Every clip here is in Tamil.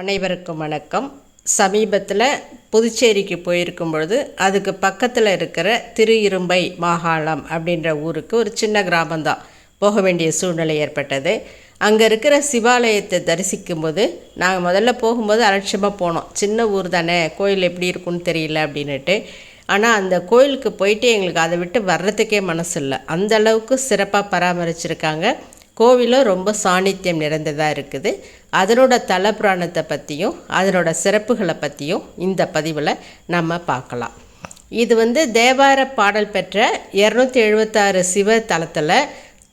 அனைவருக்கும் வணக்கம். சமீபத்தில் புதுச்சேரிக்கு போயிருக்கும் பொழுது அதுக்கு பக்கத்தில் இருக்கிற திரு இரும்பை மாகாளம் அப்படின்ற ஊருக்கு ஒரு சின்ன கிராமம்தான். போக வேண்டிய சூழ்நிலை ஏற்பட்டது. அங்கே இருக்கிற சிவாலயத்தை தரிசிக்கும்போது நாங்கள் முதல்ல போகும்போது அலட்சியமாக போனோம். சின்ன ஊர் தானே கோயில் எப்படி இருக்குன்னு தெரியல அப்படின்ட்டு ஆனால் அந்த கோயிலுக்கு போயிட்டு எங்களுக்கு அதை விட்டு வர்றதுக்கே மனசு இல்லை. அந்த அளவுக்கு சிறப்பாக பராமரிச்சிருக்காங்க. கோவிலும் ரொம்ப சாநித்தியம் நிறைந்ததாக இருக்குது. அதனோட தல புராணத்தை பற்றியும் அதனோட சிறப்புகளை பற்றியும் இந்த பதிவில் நம்ம பார்க்கலாம். இது வந்து தேவார பாடல் பெற்ற இரநூத்தி எழுபத்தாறு சிவ தலத்தில்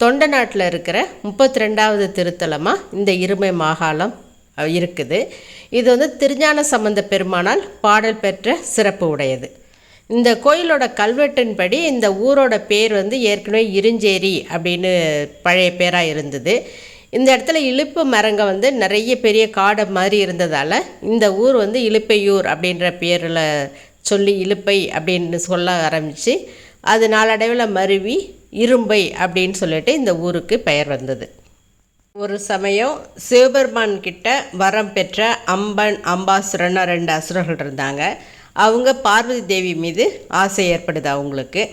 தொண்ட நாட்டில் இருக்கிற முப்பத்தி ரெண்டாவது திருத்தலமாக இந்த இருமை மாகாளம் இருக்குது. இது வந்து திருஞான சம்பந்த பெருமானால் பாடல் பெற்ற சிறப்பு உடையது. இந்த கோயிலோட கல்வெட்டின்படி இந்த ஊரோட பேர் வந்து ஏற்கனவே இருஞ்சேரி அப்படின்னு பழைய பேராக இருந்தது. இந்த இடத்துல இலுப்பு மரங்க வந்து நிறைய பெரிய காடு மாதிரி இருந்ததால் இந்த ஊர் வந்து இலுப்பையூர் அப்படின்ற பேரில் சொல்லி இலுப்பை அப்படின்னு சொல்ல ஆரம்பித்து அது நாளடைவில் மருவி இரும்பை அப்படின்னு சொல்லிட்டு இந்த ஊருக்கு பெயர் வந்தது. ஒரு சமயம் சிவபெருமான் கிட்ட வரம் பெற்ற அம்பன் அம்பாசுரன்னு ரெண்டு அசுரர்கள் இருந்தாங்க. அவங்க பார்வதி தேவி மீது ஆசை ஏற்படுது அவங்களுக்கு.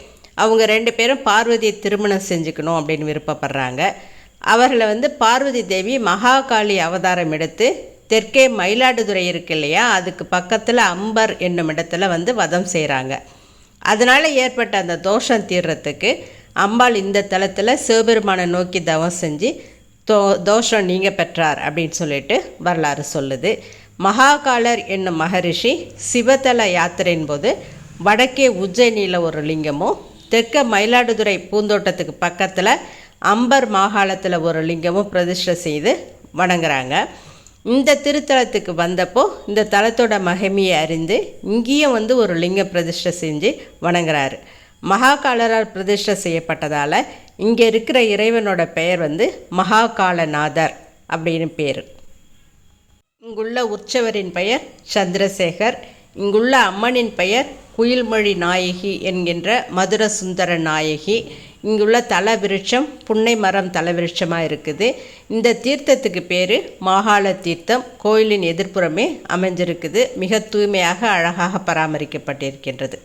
அவங்க ரெண்டு பேரும் பார்வதியை திருமணம் செஞ்சுக்கணும் அப்படின்னு விருப்பப்படுறாங்க. அவர்களை வந்து பார்வதி தேவி மகாகாளி அவதாரம் எடுத்து தெற்கே மயிலாடுதுறை இருக்கு இல்லையா? அதுக்கு பக்கத்தில் அம்பர் என்னும் இடத்துல வந்து வதம் செய்கிறாங்க அதனால் ஏற்பட்ட அந்த தோஷம் தீர்றதுக்கு அம்பாள் இந்த தலத்தில் சிவபெருமானை நோக்கி தவம் செஞ்சு தோ தோஷம் நீங்கள் பெற்றார் அப்படின்னு சொல்லிட்டு வரலாறு சொல்லுது. மகாகாலர் என்னும் மகரிஷி சிவத்தல யாத்திரையின் போது வடக்கே உஜ்ஜயினியில் ஒரு லிங்கமும் தெற்க மயிலாடுதுறை பூந்தோட்டத்துக்கு பக்கத்தில் அம்பர் மாகாளத்தில் ஒரு லிங்கமும் பிரதிஷ்டை செய்து வணங்குறாங்க. இந்த திருத்தலத்துக்கு வந்தப்போ இந்த தலத்தோட மகிமையை அறிந்து இங்கேயும் வந்து ஒரு லிங்க பிரதிஷ்டை செஞ்சு வணங்குறாரு. மகாகாலரால் பிரதிஷ்டை செய்யப்பட்டதால் இங்கே இருக்கிற இறைவனோட பெயர் வந்து மகாகாலநாதர் அப்படின்னு பேர். இங்குள்ள உற்சவரின் பெயர் சந்திரசேகர் இங்குள்ள அம்மனின் பெயர் குயில்மொழி நாயகி என்கின்ற மதுர சுந்தர நாயகி. இங்குள்ள தல விருட்சம் புன்னை மரம் தல விருட்சமாக இருக்குது. இந்த தீர்த்தத்துக்கு பேர் மாகாள தீர்த்தம். கோயிலின் எதிர்ப்புறமே அமைஞ்சிருக்குது. மிக தூய்மையாக அழகாக பராமரிக்கப்பட்டிருக்கின்றது.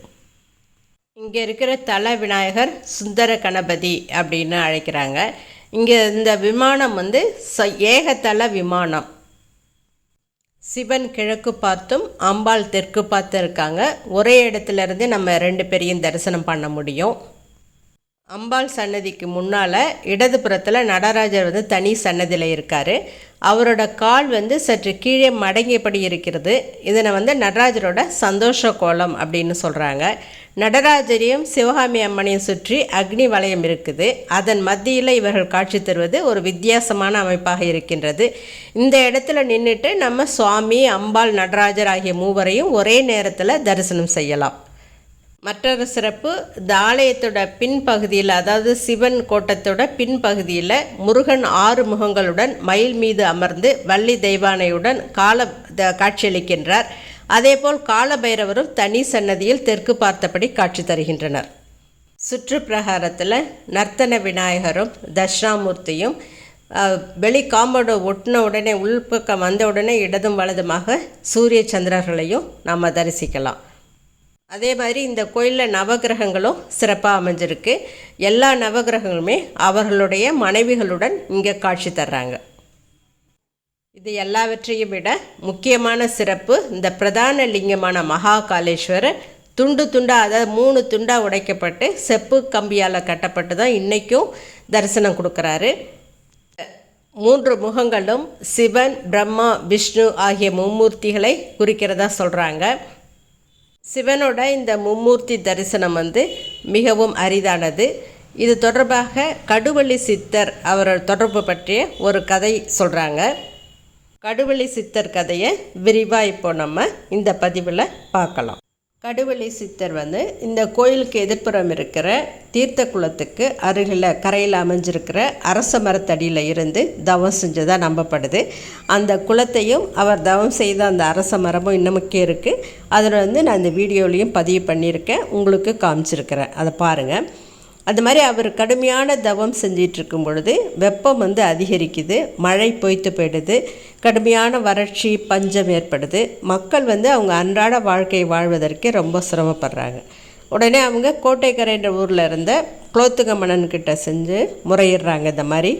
இங்கே இருக்கிற தல விநாயகர் சுந்தர கணபதி அப்படின்னு அழைக்கிறாங்க. இங்கே இந்த விமானம் வந்து ச விமானம். சிவன் கிழக்கு பார்த்தும் அம்பாள் தெற்கு பார்த்தும் இருக்காங்க ஒரே இடத்துல இருந்து நம்ம ரெண்டு பேரையும் தரிசனம் பண்ண முடியும். அம்பாள் சன்னதிக்கு முன்னால் இடதுபுறத்தில் நடராஜர் வந்து தனி சன்னதியில் இருக்கார். அவரோட கால் வந்து சற்று கீழே மடங்கியபடி இருக்கிறது. இதனை வந்து நடராஜரோட சந்தோஷ கோலம் அப்படின்னு சொல்கிறாங்க நடராஜரையும் சிவகாமி அம்மனையும் சுற்றி அக்னி வளையம் இருக்குது. அதன் மத்தியில் இவர்கள் காட்சி தருவது ஒரு வித்தியாசமான அமைப்பாக இருக்கின்றது. இந்த இடத்துல நின்றுட்டு நம்ம சுவாமி அம்பாள் நடராஜர் ஆகிய மூவரையும் ஒரே நேரத்தில் தரிசனம் செய்யலாம். மற்றொரு சிறப்பு இந்த ஆலயத்தோட பின்பகுதியில் அதாவது சிவன் கோட்டத்தோட பின்பகுதியில் முருகன் ஆறு முகங்களுடன் மயில் மீது அமர்ந்து வள்ளி தெய்வானையுடன் கால த- காட்சியளிக்கின்றார். அதேபோல் காலபைரவரும் தனி சன்னதியில் தெற்கு பார்த்தபடி காட்சி தருகின்றனர். சுற்றுப்பிரகாரத்தில் நர்த்தன விநாயகரும் தட்சிணாமூர்த்தியும் வெளி காம்பவுண்டை ஒட்டின உடனே உள்பக்கம் வந்த உடனே இடதும் வலதுமாக சூரிய சந்திரர்களையும் நாம் தரிசிக்கலாம். அதே மாதிரி இந்த கோயிலில் நவகிரகங்களும் சிறப்பாக அமைஞ்சிருக்கு. எல்லா நவகிரகங்களுமே அவர்களுடைய மனைவிகளுடன் இங்கே காட்சி தர்றாங்க. இது எல்லாவற்றையும் விட முக்கியமான சிறப்பு இந்த பிரதான லிங்கமான மகாகாலேஸ்வரர். துண்டு துண்டாக அதாவது மூணு துண்டாக உடைக்கப்பட்டு செப்பு கம்பியால் கட்டப்பட்டு தான் இன்றைக்கும் தரிசனம் கொடுக்குறாரு. மூன்று முகங்களும் சிவன் பிரம்மா விஷ்ணு ஆகிய மும்மூர்த்திகளை குறிக்கிறதா சொல்கிறாங்க சிவனோட இந்த மும்மூர்த்தி தரிசனம் வந்து மிகவும் அரிதானது. இது தொடர்பாக கடுவள்ளி சித்தர் அவரோட தொடர்பு பற்றிய ஒரு கதை சொல்கிறாங்க கடுவள்ளி சித்தர் கதையை விரிவாக இப்போ நம்ம இந்த பதிவில் பார்க்கலாம். கடுவெளி சித்தர் வந்து இந்த கோயிலுக்கு எதிர்ப்புறம் இருக்கிற தீர்த்த குளத்துக்கு அருகில் கரையில் அமைஞ்சிருக்கிற அரச மரத்தடியில் இருந்து தவம் செஞ்சதாக நம்பப்படுது. அந்த குளத்தையும் அவர் தவம் செய்த அந்த அரச மரமும் இன்னமுக்கே இருக்குது அதில் வந்து நான் இந்த வீடியோலையும் பதிவு பண்ணியிருக்கேன். உங்களுக்கு காமிச்சிருக்கிறேன். அதை பாருங்கள் அது மாதிரி அவர் கடுமையான தவம் செஞ்சிட்டு பொழுது வெப்பம் வந்து அதிகரிக்குது மழை பொய்த்து போயிடுது கடுமையான வறட்சி பஞ்சம் ஏற்படுது. மக்கள் வந்து அவங்க அன்றாட வாழ்க்கை வாழ்வதற்கே ரொம்ப சிரமப்படுறாங்க. உடனே அவங்க கோட்டைக்கரைன்ற ஊரில் இருந்த குலோத்துங்க மன்னன்கிட்ட செஞ்சு முறையிடுறாங்க இந்த மாதிரி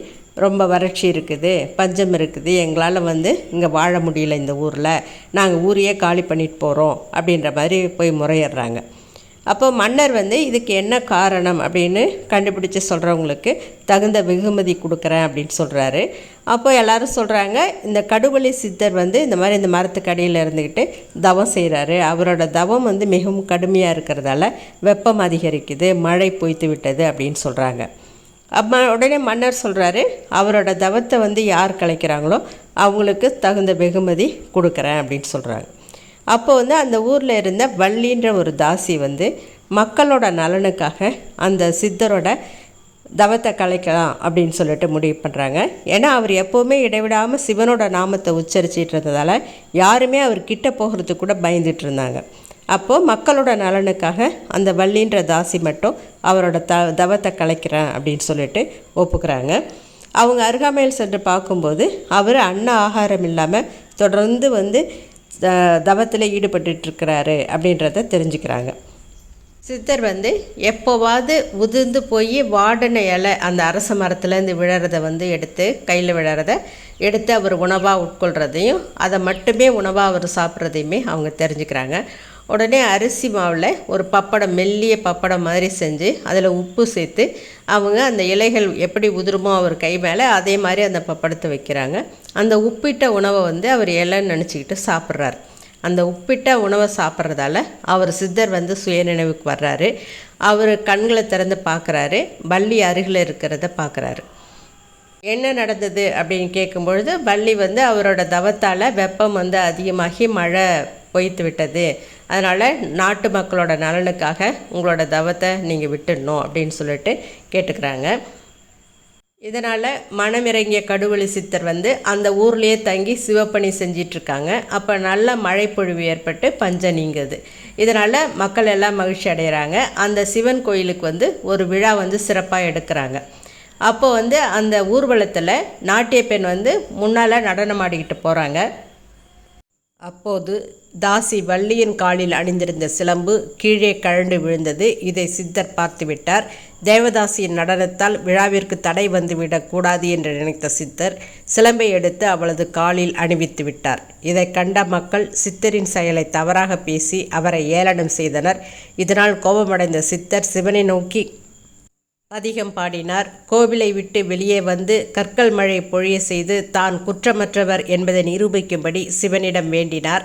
ரொம்ப வறட்சி இருக்குது பஞ்சம் இருக்குது எங்களால் வந்து இங்கே வாழ முடியல இந்த ஊரில் நாங்கள் ஊரையே காலி பண்ணிட்டு போகிறோம் அப்படின்ற மாதிரி போய் முறையிடுறாங்க. அப்போ மன்னர் வந்து இதுக்கு என்ன காரணம்? அப்படின்னு கண்டுபிடிச்சு சொல்கிறவங்களுக்கு தகுந்த வெகுமதி கொடுக்குறேன் அப்படின்னு சொல்கிறாரு அப்போ எல்லாரும் சொல்கிறாங்க இந்த கடுவழி சித்தர் வந்து இந்த மாதிரி இந்த மரத்துக்கடியில் இருந்துக்கிட்டு தவம் செய்கிறாரு அவரோட தவம் வந்து மிகவும் கடுமையாக இருக்கிறதால வெப்பம் அதிகரிக்குது மழை பொய்த்து விட்டது அப்படின்னு சொல்கிறாங்க அப்போ உடனே மன்னர் சொல்கிறாரு அவரோட தவத்தை வந்து யார் கலைக்கிறாங்களோ அவங்களுக்கு தகுந்த வெகுமதி கொடுக்குறேன் அப்படின்னு சொல்கிறாங்க அப்போ வந்து அந்த ஊரில் இருந்த வள்ளின்ற ஒரு தாசி வந்து மக்களோட நலனுக்காக அந்த சித்தரோட தவத்தை கலைக்கலாம் அப்படின்னு சொல்லிட்டு முடிவு பண்ணுறாங்க ஏன்னா அவர் எப்போவுமே இடைவிடாமல் சிவனோட நாமத்தை உச்சரிச்சிட்டு இருந்ததால் யாருமே அவர் கிட்ட போகிறதுக்கு கூட பயந்துட்டு இருந்தாங்க. அப்போது மக்களோட நலனுக்காக அந்த வள்ளின்ற தாசி மட்டும் அவரோட த தவத்தை கலைக்கிறேன் அப்படின்னு சொல்லிட்டு ஒப்புக்கிறாங்க. அவங்க அருகாமையில் சென்று பார்க்கும்போது அவர் அன்ன ஆகாரம் இல்லாமல் தொடர்ந்து வந்து தவத்தில் ஈடுபட்டுருக்கிறாரு அப்படின்றத தெரிஞ்சுக்கிறாங்க. சித்தர் வந்து எப்போவாது உதிர்ந்து போய் வாடின இலை அந்த அரச மரத்துலேருந்து விழறதை வந்து எடுத்து கையில் விழறத எடுத்து அவர் உணவாக உட்கொள்கிறதையும் அதை மட்டுமே உணவாக அவர் சாப்பிட்றதையுமே அவங்க தெரிஞ்சுக்கிறாங்க. உடனே அரிசி மாவில் ஒரு பப்படம் மெல்லிய பப்படம் மாதிரி செஞ்சு அதில் உப்பு சேர்த்து அவங்க அந்த இலைகள் எப்படி உதிருமோ அவர் கை மேலே அதே மாதிரி அந்த பப்படத்தை வைக்கிறாங்க. அந்த உப்பிட்ட உணவை வந்து அவர் இலைன்னு நினச்சிக்கிட்டு சாப்பிட்றாரு. அந்த உப்பிட்ட உணவை சாப்பிட்றதால அவர் சித்தர் வந்து சுயநினைவுக்கு வர்றாரு. அவர் கண்களை திறந்து பார்க்குறாரு பள்ளி அருகில் இருக்கிறத பார்க்குறாரு என்ன நடந்தது அப்படின்னு கேட்கும்பொழுது பள்ளி வந்து அவரோட தவத்தால் வெப்பம் வந்து அதிகமாகி மழை பொய்த்து விட்டது. அதனால் நாட்டு மக்களோட நலனுக்காக உங்களோட தவத்தை நீங்கள் விட்டுடணும் அப்படின்னு சொல்லிட்டு கேட்டுக்கிறாங்க. இதனால் மனமிறங்கிய கடுவெளி சித்தர் வந்து அந்த ஊர்லேயே தங்கி சிவப்பணி செஞ்சிட்ருக்காங்க. அப்போ நல்ல மழைப்பொழிவு ஏற்பட்டு பஞ்சம் நீங்குது. இதனால் மக்கள் எல்லாம் மகிழ்ச்சி அடைகிறாங்க அந்த சிவன் கோயிலுக்கு வந்து ஒரு விழா வந்து சிறப்பாக எடுக்கிறாங்க. அப்போ வந்து அந்த ஊர்வலத்தில் நாட்டிய பெண் வந்து முன்னால் நடனமாடிக்கிட்டு போகிறாங்க அப்போது தாசி வள்ளியின் காலில் அணிந்திருந்த சிலம்பு கீழே கழண்டு விழுந்தது. இதை சித்தர் பார்த்துவிட்டார். தேவதாசியின் நடனத்தால் விழாவிற்கு தடை வந்துவிடக் கூடாது என்று நினைத்த சித்தர் சிலம்பை எடுத்து அவளது காலில் அணிவித்து விட்டார். இதை கண்ட மக்கள் சித்தரின் செயலை தவறாக பேசி அவரை ஏளனம் செய்தனர். இதனால் கோபமடைந்த சித்தர் சிவனை நோக்கி அதிகம் பாடினார். கோவிலை விட்டு வெளியே வந்து கற்கள் மழை பொழிய செய்து தான் குற்றமற்றவர் என்பதை நிரூபிக்கும்படி சிவனிடம் வேண்டினார்.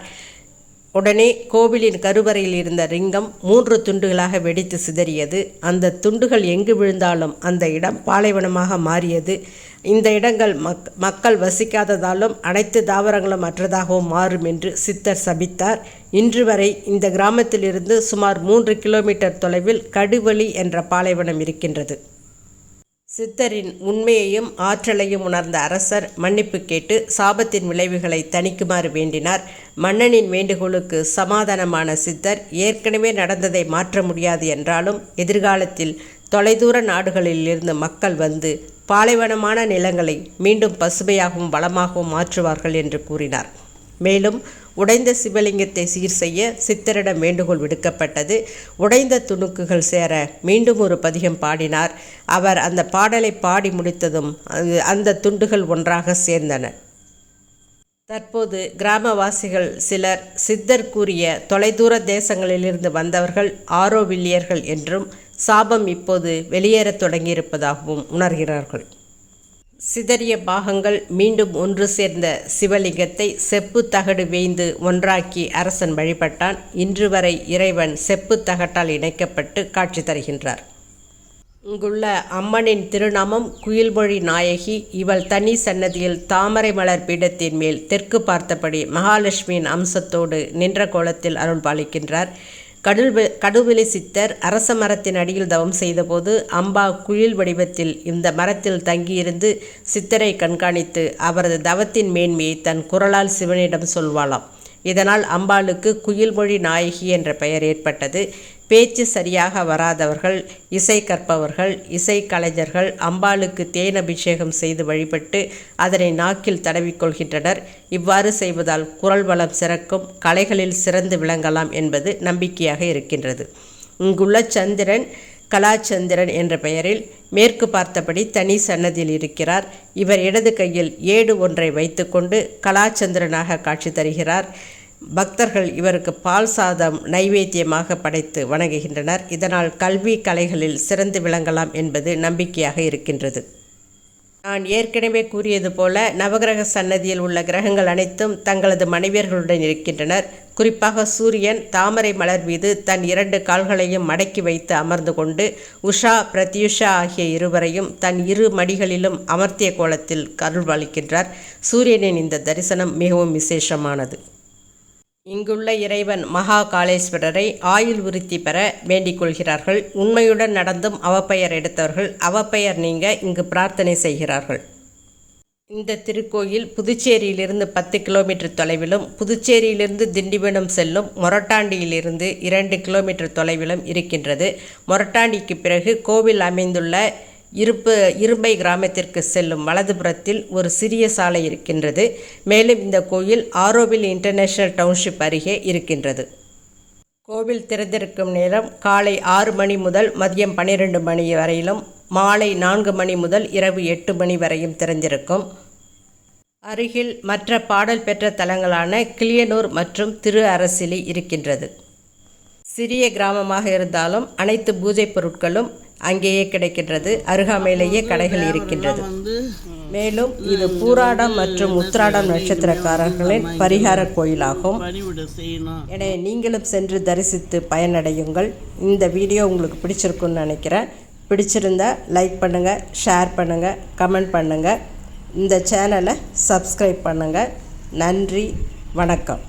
உடனே கோவிலின் கருவறையில் இருந்த ரிங்கம் மூன்று துண்டுகளாக வெடித்து சிதறியது. அந்த துண்டுகள் எங்கு விழுந்தாலும் அந்த இடம் பாலைவனமாக மாறியது. இந்த இடங்கள் மக் மக்கள் வசிக்காததாலும் அனைத்து தாவரங்களும் அற்றதாகவும் மாறும் என்று சித்தர் சபித்தார். இன்று வரை இந்த கிராமத்திலிருந்து சுமார் மூன்று கிலோமீட்டர் தொலைவில் கடுவழி என்ற பாலைவனம் இருக்கின்றது. சித்தரின் உண்மையையும் ஆற்றலையும் உணர்ந்த அரசர் மன்னிப்பு கேட்டு சாபத்தின் விளைவுகளை தணிக்குமாறு வேண்டினார். மன்னனின் வேண்டுகோளுக்கு சமாதானமான சித்தர் ஏற்கனவே நடந்ததை மாற்ற முடியாது என்றாலும் எதிர்காலத்தில் தொலைதூர நாடுகளில் இருந்து மக்கள் வந்து பாலைவனமான நிலங்களை மீண்டும் பசுமையாகவும் வளமாகவும் மாற்றுவார்கள் என்று கூறினார். மேலும் உடைந்த சிவலிங்கத்தை சீர் செய்ய சித்தரிடம் வேண்டுகோள் விடுக்கப்பட்டது. உடைந்த துணுக்குகள் சேர மீண்டும் ஒரு பதிகம் பாடினார். அவர் அந்த பாடலை பாடி முடித்ததும் அந்த துண்டுகள் ஒன்றாக சேர்ந்தன. தற்போது கிராமவாசிகள் சிலர் சித்தர் கூறிய தொலைதூர தேசங்களிலிருந்து வந்தவர்கள் ஆரோவில்லியர்கள் என்றும் சாபம் இப்போது வெளியேறத் தொடங்கியிருப்பதாகவும் உணர்கிறார்கள். சிதறிய பாகங்கள் மீண்டும் ஒன்று சேர்ந்த சிவலிங்கத்தை செப்பு தகடு வேய்ந்து ஒன்றாக்கி அரசன் வழிபட்டான். இன்று வரை இறைவன் செப்பு தகட்டால் இணைக்கப்பட்டு காட்சி தருகின்றார். இங்குள்ள அம்மனின் திருநாமம் குயில்மொழி நாயகி. இவள் தனி சன்னதியில் தாமரை மலர் பீடத்தின் மேல் தெற்கு பார்த்தபடி மகாலட்சுமியின் அம்சத்தோடு நின்ற கோலத்தில் அருள் பாலிக்கின்றார் கடல் கடுவிலை சித்தர் அரச மரத்தின் அடியில் தவம் செய்தபோது அம்பா குயில் வடிவத்தில் இந்த மரத்தில் தங்கியிருந்து சித்தரை கண்காணித்து அவரது தவத்தின் மேன்மையை தன் குரலால் சிவனிடம் சொல்வாளாம். இதனால் அம்பாளுக்கு குயில்மொழி நாயகி என்ற பெயர் ஏற்பட்டது. பேச்சு சரியாக வராதவர்கள் இசை கற்பவர்கள் இசை கலைஞர்கள் அம்பாளுக்கு தேன் அபிஷேகம் செய்து வழிபட்டு அதனை நாக்கில் தடவிக்கொள்கின்றனர். இவ்வாறு செய்வதால் குரல் வளம் சிறக்கும் கலைகளில் சிறந்து விளங்கலாம் என்பது நம்பிக்கையாக இருக்கின்றது. இங்குள்ள சந்திரன் கலாச்சந்திரன் என்ற பெயரில் மேற்கு பார்த்தபடி தனி சன்னதியில் இருக்கிறார். இவர் இடது கையில் ஏடு ஒன்றை வைத்துக்கொண்டு கலாச்சந்திரனாக காட்சி தருகிறார். பக்தர்கள் இவருக்கு பால் சாதம் நைவேத்தியமாக படைத்து வணங்குகின்றனர். இதனால் கல்வி கலைகளில் சிறந்து விளங்கலாம் என்பது நம்பிக்கையாக இருக்கின்றது. நான் ஏற்கனவே கூறியது போல நவகிரக சன்னதியில் உள்ள கிரகங்கள் அனைத்தும் தங்களது மனைவியர்களுடன் இருக்கின்றனர். குறிப்பாக சூரியன் தாமரை மலர் மீது தன் இரண்டு கால்களையும் மடக்கி வைத்து அமர்ந்து கொண்டு உஷா பிரத்யுஷா ஆகிய இருவரையும் தன் இரு மடிகளிலும் அமர்த்திய கோலத்தில் கருள்வளிக்கின்றார். சூரியனின் இந்த தரிசனம் மிகவும் விசேஷமானது. இங்குள்ள இறைவன் மகா காளேஸ்வரரை ஆயுள் விருத்தி பெற வேண்டிக் கொள்கிறார்கள். உண்மையுடன் நடந்தும் அவப்பெயர் எடுத்தவர்கள் அவப்பெயர் நீங்க இங்கு பிரார்த்தனை செய்கிறார்கள். இந்த திருக்கோயில் புதுச்சேரியிலிருந்து பத்து கிலோமீட்டர் தொலைவிலும் புதுச்சேரியிலிருந்து திண்டிவனம் செல்லும் மொரட்டாண்டியிலிருந்து இரண்டு கிலோமீட்டர் தொலைவிலும் இருக்கின்றது. மொரட்டாண்டிக்கு பிறகு கோவில் அமைந்துள்ள இருப்பு இரும்பை கிராமத்திற்கு செல்லும் வலதுபுறத்தில் ஒரு சிறிய சாலை இருக்கின்றது. மேலும் இந்த கோயில் ஆரோவில் இன்டர்நேஷனல் டவுன்ஷிப் அருகே இருக்கின்றது. கோவில் திறந்திருக்கும் நேரம் காலை ஆறு மணி முதல் மதியம் பன்னிரெண்டு மணி வரையிலும் மாலை நான்கு மணி முதல் இரவு எட்டு மணி வரையும் திறந்திருக்கும். அருகில் மற்ற பாடல் பெற்ற தலங்களான கிளியனூர் மற்றும் திரு அரசிலி இருக்கின்றது. சிறிய கிராமமாக இருந்தாலும் அனைத்து பூஜை பொருட்களும் அங்கேயே கிடைக்கின்றது. அருகாமையிலேயே கடைகள் இருக்கின்றது. மேலும் இது பூராடம் மற்றும் உத்திராடம் நட்சத்திரக்காரர்களின் பரிகார கோயிலாகும். எனவே நீங்களும் சென்று தரிசித்து பயனடையுங்கள். இந்த வீடியோ உங்களுக்கு பிடிச்சிருக்குன்னு நினைக்கிறேன். பிடிச்சிருந்தா லைக் பண்ணுங்கள் ஷேர் பண்ணுங்கள் கமெண்ட் பண்ணுங்கள் இந்த சேனலை சப்ஸ்கிரைப் பண்ணுங்கள் நன்றி வணக்கம்.